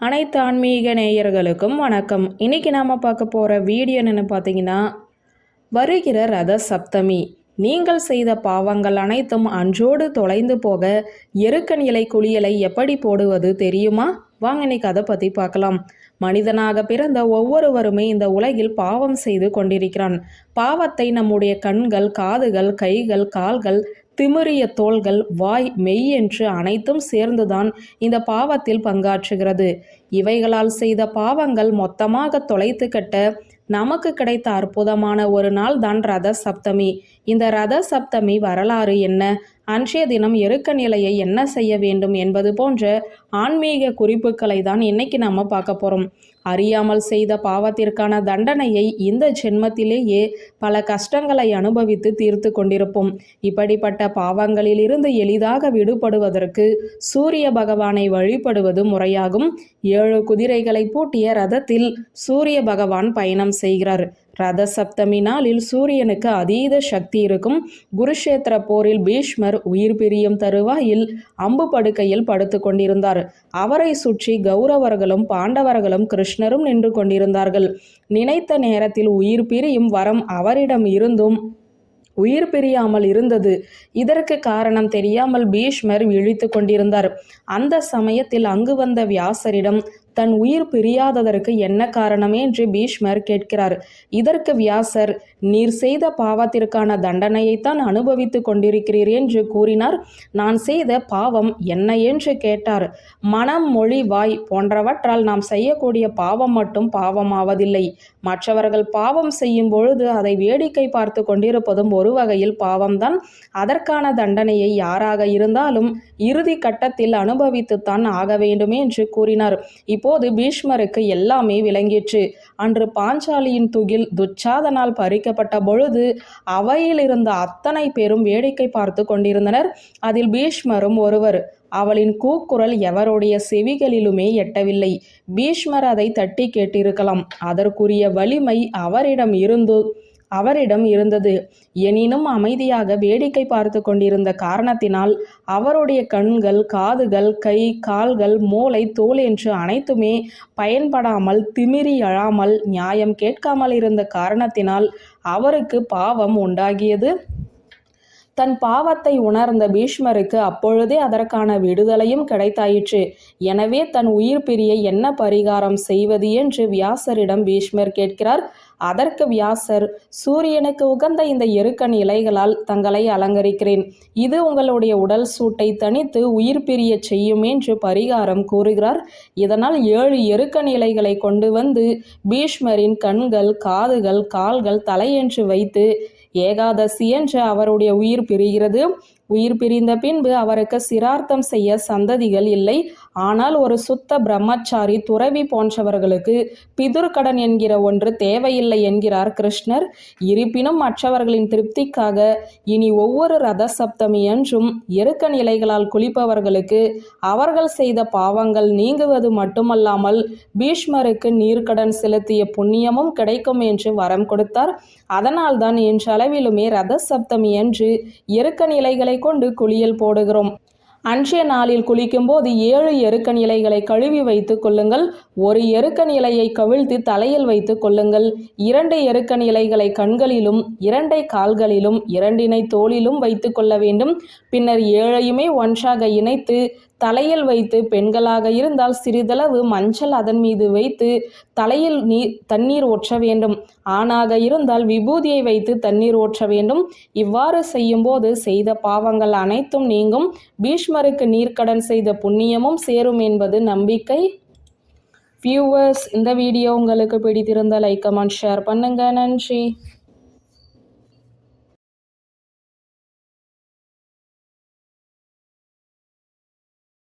அனைத்து ஆன்மீக நேயர்களுக்கும் வணக்கம். இன்னைக்கு நாம் பார்க்க போகிற வீடியோ என்னென்னு பார்த்தீங்கன்னா வருகிற ரத சப்தமி. நீங்கள் செய்த பாவங்கள் அனைத்தும் அன்றோடு தொலைந்து போக எருக்கன் இலை குளியலை எப்படி போடுவது தெரியுமா? வாங்க இன்னைக்கு அதை பற்றி பார்க்கலாம். மனிதனாக பிறந்த ஒவ்வொருவருமே இந்த உலகில் பாவம் செய்து கொண்டிருக்கிறான். பாவத்தை நம்முடைய கண்கள் காதுகள் கைகள் கால்கள் திமிரிய தோள்கள் வாய் மெய் என்று அனைத்தும் சேர்ந்துதான் இந்த பாவத்தில் பங்காற்றுகிறது. இவைகளால் செய்த பாவங்கள் மொத்தமாக தொலைத்து கட்ட நமக்கு கிடைத்த அற்புதமான ஒரு நாள் தான் ரத சப்தமி இந்த ரத சப்தமி வரலாறு என்ன? அன்றைய தினம் எருக்க நிலையை என்ன செய்ய வேண்டும் என்பது போன்ற ஆன்மீக குறிப்புகளை தான் இன்னைக்கு நம்ம பார்க்க போகிறோம் அறியாமல் செய்த பாவத்திற்கான தண்டனையை இந்த ஜென்மத்திலேயே பல கஷ்டங்களை அனுபவித்து தீர்த்து கொண்டிருப்போம். இப்படிப்பட்ட பாவங்களில் இருந்து எளிதாக விடுபடுவதற்கு சூரிய பகவானை வழிபடுவது முறையாகும். ஏழு குதிரைகளை பூட்டிய ரதத்தில் சூரிய பகவான் பயணம் செய்கிறார். ரத சப்தமி நாளில் சூரியனுக்கு அதீத சக்தி இருக்கும். குருஷேத்திர போரில் பீஷ்மர் உயிர் பிரியும் தருவாயில் அம்பு படுக்கையில் படுத்து கொண்டிருந்தார். அவரை சுற்றி கௌரவர்களும் பாண்டவர்களும் கிருஷ்ணரும் நின்று கொண்டிருந்தார்கள். நினைத்த நேரத்தில் உயிர் பிரியும் வரம் அவரிடம் இருந்தும் உயிர் பிரியாமல் இருந்தது. இதற்கு காரணம் தெரியாமல் பீஷ்மர் விழித்து கொண்டிருந்தார். அந்த சமயத்தில் அங்கு வந்த வியாசரிடம் தன் உயிர் பிரியாததற்கு என்ன காரணம் என்று பீஷ்மர் கேட்கிறார். இதற்கு வியாசர் நீர் செய்த பாவத்திற்கான தண்டனையைத்தான் அனுபவித்துக் கொண்டிருக்கிறீர் என்று கூறினார். நான் செய்த பாவம் என்ன? என்று கேட்டார். மனம் மொழி வாய் போன்றவற்றால் நாம் செய்யக்கூடிய பாவம் மட்டும் பாவமாவதில்லை. மற்றவர்கள் பாவம் செய்யும் பொழுது அதை வேடிக்கை பார்த்து கொண்டிருப்பதும் ஒரு வகையில் பாவம்தான். அதற்கான தண்டனையை யாராக இருந்தாலும் இறுதி கட்டத்தில் அனுபவித்துத்தான் ஆக வேண்டுமே என்று கூறினார். இப்போ இப்போது பீஷ்மருக்கு எல்லாமே விளங்கிற்று. அன்று பாஞ்சாலியின் துகில் துச்சாதனால் பறிக்கப்பட்ட பொழுது அவையில் இருந்த அத்தனை பேரும் வேடிக்கை பார்த்து கொண்டிருந்தனர். அதில் பீஷ்மரும் ஒருவர் அவளின் கூக்குரல் எவருடைய செவிகளிலுமே எட்டவில்லை. பீஷ்மர் அதை தட்டி கேட்டிருக்கலாம். அதற்குரிய வலிமை அவரிடம் இருந்து அவரிடம் இருந்தது. எனினும் அமைதியாக வேடிக்கை பார்த்து கொண்டிருந்த காரணத்தினால் அவருடைய கண்கள் காதுகள் கை கால்கள் மூளை தோல் என்று அனைத்துமே பயன்படாமல் திமிரி அழாமல் நியாயம் கேட்காமல் இருந்த காரணத்தினால் அவருக்கு பாவம் உண்டாகியது. தன் பாவத்தை உணர்ந்த பீஷ்மருக்கு அப்பொழுதே அதற்கான விடுதலையும் கிடைத்தாயிற்று. எனவே தன் உயிர் பிரிய என்ன பரிகாரம் செய்வது என்று வியாசரிடம் பீஷ்மர் கேட்கிறார். அதற்கு வியாசர் சூரியனுக்கு உகந்த இந்த எருக்கன் இலைகளால் தங்களை அலங்கரிக்கிறேன். இது உங்களுடைய உடல் சூட்டை தனித்து உயிர் பிரிய செய்யும் என்று பரிகாரம் கூறுகிறார். இதனால் ஏழு எருக்கன் இலைகளை கொண்டு வந்து பீஷ்மரின் கண்கள் காதுகள் கால்கள் தலை என்று வைத்து ஏகாதசி என்று அவருடைய உயிர் பிரிகிறது. உயிர் பிரிந்த பின்பு அவருக்கு சிரார்த்தம் செய்ய சந்ததிகள் இல்லை. ஆனால் ஒரு சுத்த பிரம்மச்சாரி துறவி போன்றவர்களுக்கு பிதுர்கடன் என்கிற ஒன்று தேவையில்லை என்கிறார் கிருஷ்ணர். இருப்பினும் மற்றவர்களின் திருப்திக்காக இனி ஒவ்வொரு ரத சப்தமி என்றும் எருக்க நிலைகளால் குளிப்பவர்களுக்கு அவர்கள் செய்த பாவங்கள் நீங்குவது மட்டுமல்லாமல் பீஷ்மருக்கு நீர்க்கடன் செலுத்திய புண்ணியமும் கிடைக்கும் என்று வரம் கொடுத்தார். அதனால்தான் இன்றளவிலுமே ரத சப்தமி என்று எருக்க நிலைகளை கொண்டு குளியல் போடுகிறோம். அன்றைய நாளில் குளிக்கும்போது ஏழு எருக்கன் இலைகளை கழுவி வைத்து கொள்ளுங்கள். ஒரு எருக்கன் இலையை கவிழ்த்து தலையில் வைத்து கொள்ளுங்கள். இரண்டு எருக்கன் இலைகளை கண்களிலும் இரண்டை கால்களிலும் இரண்டினை தோளிலும் வைத்து கொள்ள வேண்டும். பின்னர் ஏழையுமே ஒன்றாக இணைத்து தலையில் வைத்து பெண்களாக இருந்தால் சிறிதளவு மஞ்சள் அதன் மீது வைத்து தலையில் நீர் தண்ணீர் ஊற்ற வேண்டும். ஆணாக இருந்தால் விபூதியை வைத்து தண்ணீர் ஊற்ற வேண்டும். இவ்வாறு செய்யும்போது செய்த பாவங்கள் அனைத்தும் நீங்கும். பீஷ்மருக்கு நீர்க்கடன் செய்த புண்ணியமும் சேரும் என்பது நம்பிக்கை. வியூவர்ஸ் இந்த வீடியோ உங்களுக்கு பிடித்திருந்த லைக் கமெண்ட் ஷேர் பண்ணுங்க. நன்றி.